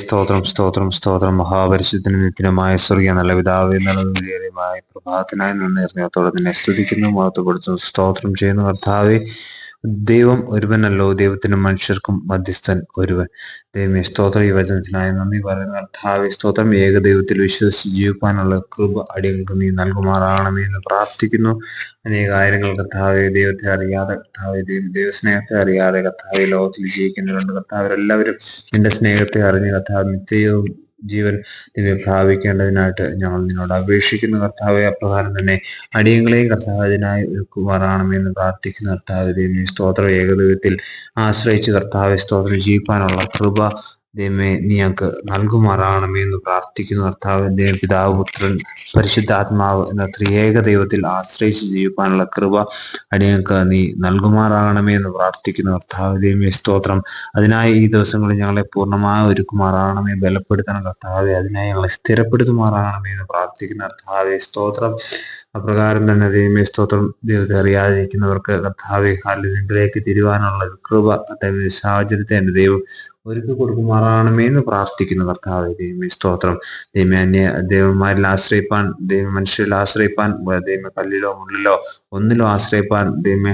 സ്തോത്രം സ്തോത്രം സ്തോത്രം. മഹാപരിശുദ്ധന നിത്യനുമായ സ്വർഗീയ നല്ല പിതാവ് എന്നുള്ളതുമായ പ്രഭാതത്തിനായി നിന്ന് നിർണയത്തോടെ നിന്നെ സ്തുതിക്കുന്നു മഹത്വപ്പെടുത്തുന്നു സ്തോത്രം ചെയ്യുന്നു കർത്താവെ. ദൈവം ഒരുവനല്ലോ ദൈവത്തിനും മനുഷ്യർക്കും മധ്യസ്ഥൻ ഒരുവൻ. ദൈവമേ സ്തോത്രം ഈ വചനത്തിനായി. നന്ദി പറയുന്ന കർത്താവെ സ്തോത്രം ഏക ദൈവത്തിൽ വിശ്വസിച്ച് ജീവിക്കാനുള്ള കൃപ അടികൾക്ക് നീ നൽകുമാറാണമേ എന്ന് പ്രാർത്ഥിക്കുന്നു. അനേക കാര്യങ്ങൾ കർത്താവെ ദൈവത്തെ അറിയാതെ കർത്താവെ ദൈവ ദൈവസ്നേഹത്തെ അറിയാതെ കർത്താവെ ലോകത്തിൽ ജീവിക്കുന്നവരുണ്ട്. കർത്താവരെല്ലാവരും എന്റെ സ്നേഹത്തെ അറിഞ്ഞ് കർത്താവ് നിത്യവും ജീവൻ നിന്നെ പ്രാപിക്കേണ്ടതിനായിട്ട് ഞങ്ങൾ നിന്നോട് അപേക്ഷിക്കുന്ന. കർത്താവെ അപ്രകാരം തന്നെ അടിയങ്ങളെയും കർത്താവിനായി ഒരുക്കുമാറാണമെന്ന് പ്രാർത്ഥിക്കുന്ന കർത്താവ് ദൈവമേ സ്തോത്ര ഏകദൈവത്തിൽ ആശ്രയിച്ച് കർത്താവെ സ്തോത്രം ജീവിക്കാനുള്ള കൃപ ദൈവമേ നീ ഞങ്ങൾക്ക് നൽകുമാറാണമേ എന്ന് പ്രാർത്ഥിക്കുന്നു. കർത്താവിന്റെ പിതാവ് പുത്രൻ പരിശുദ്ധാത്മാവ് എന്ന ത്രിയേക ദൈവത്തിൽ ആശ്രയിച്ച് ജീവിക്കാനുള്ള കൃപ അടിയങ്ങൾക്ക് നീ നൽകുമാറാകണമേ എന്ന് പ്രാർത്ഥിക്കുന്നു. കർത്താവ് ദൈവമേ സ്തോത്രം. അതിനായി ഈ ദിവസങ്ങളിൽ ഞങ്ങളെ പൂർണമായി ഒരുക്കുമാറാകണമേ ബലപ്പെടുത്തണം. കർത്താവെ അതിനായി ഞങ്ങളെ സ്ഥിരപ്പെടുത്തുമാറാകണമേ എന്ന് പ്രാർത്ഥിക്കുന്ന. കർത്താവെ സ്തോത്രം. അപ്രകാരം തന്നെ ദൈവമേ സ്തോത്രം. ദൈവത്തെ അറിയാതിരിക്കുന്നവർക്ക് കർത്താവെ ഹാലിലേക്ക് തിരുവാനുള്ള കൃപ കർത്താവ് സാഹചര്യത്തെ എന്റെ ദൈവം ഒരുക്കി കൊടുക്കുമാറാണമേ എന്ന് പ്രാർത്ഥിക്കുന്നു കർത്താവ്. ദൈവമേ സ്തോത്രം. ദൈവമേ അന്യ ദൈവന്മാരിൽ ആശ്രയിപ്പാൻ ദൈവ മനുഷ്യരിൽ ആശ്രയിപ്പാൻ ദൈവമേ കല്ലിലോ മുള്ളിലോ ഒന്നിലോ ആശ്രയിപ്പാൻ ദൈവമേ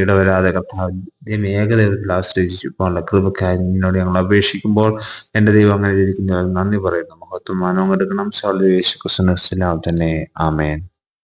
ഇടവരാതെ കർത്താവ് ദൈവം ഏകദൈവത്തിൽ ആശ്രയിച്ചിട്ടുള്ള കൃപക്കായി നിന്നോട് ഞങ്ങൾ അപേക്ഷിക്കുമ്പോൾ എന്റെ ദൈവം അങ്ങനെ ജീവിക്കുന്നവർ നന്ദി പറയുന്നു. മഹത്വം മാനവും എടുക്കണം. സൗലി യേശു ക്രിസ്തു തന്നെ. ആമേൻ.